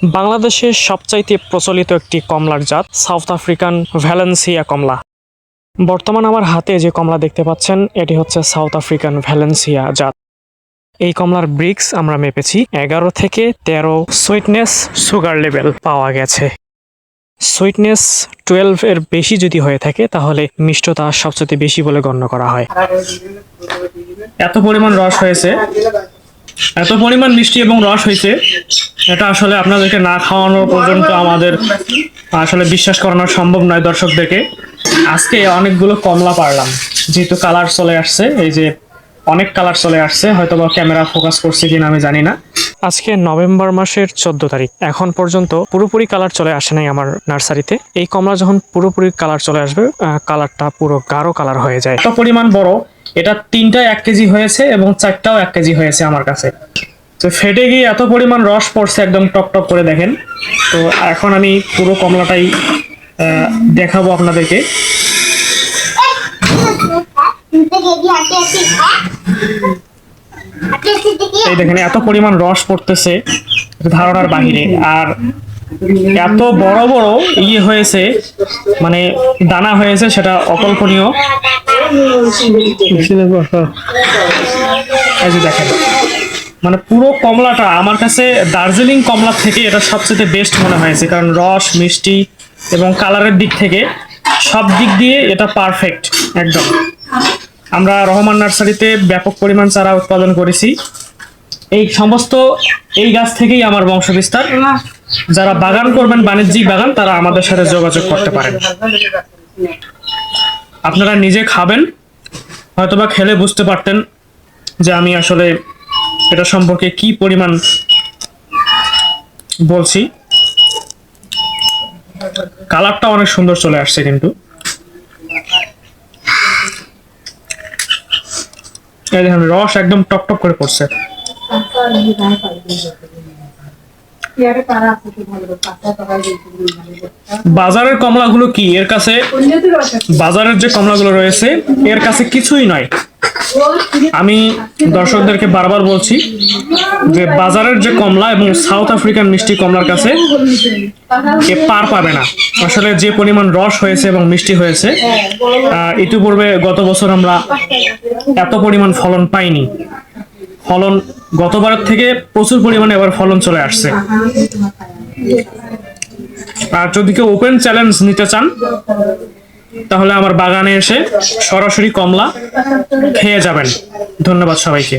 বাংলাদেশের সবচাইতে প্রচলিত একটি কমলার জাত সাউথ আফ্রিকান ভ্যালেন্সিয়া কমলা। বর্তমান আমার হাতে যে কমলা দেখতে পাচ্ছেন, এটি হচ্ছে সাউথ আফ্রিকান ভ্যালেন্সিয়া জাত। এই কমলার ব্রিক্স আমরা মেপেছি, এগারো থেকে তেরো সুইটনেস সুগার লেভেল পাওয়া গেছে। সুইটনেস টুয়েলভ এর বেশি যদি হয়ে থাকে, তাহলে মিষ্টতা সবচেয়ে বেশি বলে গণ্য করা হয়। এত পরিমাণ রস হয়েছে, এত পরিমাণ মিষ্টি এবং রস হয়েছে এটা আসলে আপনাদেরকে না খাওয়ানোর পর্যন্ত আমাদের আসলে বিশ্বাস করানো সম্ভব নয় দর্শকদেরকে। আজকে অনেকগুলো কমলা পারলাম যেহেতু কালার চলে আসছে এই যে অনেক কালার চলে আসছে হয়তো বা ক্যামেরা ফোকাস করছে কিনা আমি জানি না। আজকে নভেম্বর মাসের চোদ্দ তারিখ এখন পর্যন্ত পুরোপুরি কালার চলে আসে নাই আমার নার্সারিতে। এই কমলা যখন পুরোপুরি কালার চলে আসবে কালারটা পুরো গাঢ় কালার হয়ে যায়। এত পরিমাণ বড় এটা তিনটা এক কেজি হয়েছে এবং চারটাও এক কেজি হয়েছে আমার কাছে। তো ফেটে গিয়ে এত পরিমাণ রস পড়ছে একদম টক টক করে দেখেন। তো এখন আমি পুরো কমলাটাই দেখাবো আপনাদেরকে। এই দেখেন, এত পরিমাণ রস পড়তেছে ধারণার বাহিরে। আর এত বড় বড় ইয়ে হয়েছে মানে দানা হয়েছে সেটা অকল্পনীয়। দেখেন। মানে পুরো কমলাটা আমার কাছে দার্জিলিং কমলা থেকে এটা সবচেয়ে বেস্ট মনে হয়েছে, কারণ রস, মিষ্টি এবং কালারের দিক থেকে সব দিক দিয়ে এটা পারফেক্ট একদম। আমরা রহমান নার্সারিতে ব্যাপক পরিমাণ চারা উৎপাদন করেছি। এই সমস্ত, এই গাছ থেকেই আমার বংশ বিস্তার যারা বাগান করবেন, বাণিজ্যিক বাগান, তারা আমাদের সাথে যোগাযোগ করতে পারেন। আপনারা নিজে খাবেন, হয়তোবা খেলে বুঝতে পারতেন যে আমি আসলে এটা সম্পর্কে কি পরিমাণ বলছি? কালারটা অনেক সুন্দর চলে আসছে কিন্তু। এই রস একদম টক করে পড়ছে। বাজারের কমলাগুলো কি? এর কাছে বাজারের যে কমলাগুলো রয়েছে এর কাছে কিছুই নয়। আমি দর্শকদেরকে বারবার বলছি যে বাজারের যে কমলা এবং সাউথ আফ্রিকান মিষ্টি কমলার কাছে এ পার পাবে না। আসলে যে পরিমাণ রস হয়েছে এবং মিষ্টি হয়েছে ইতিপূর্বে গত বছর আমরা এত পরিমাণ ফলন পাইনি। ফলন গতবার থেকে প্রচুর পরিমাণে এবার ফলন চলে আসছে। আর যদি কেউ ওপেন চ্যালেঞ্জ নিতে চান, তাহলে আমার বাগানে এসে সরাসরি কমলা খেয়ে যাবেন। ধন্যবাদ সবাইকে।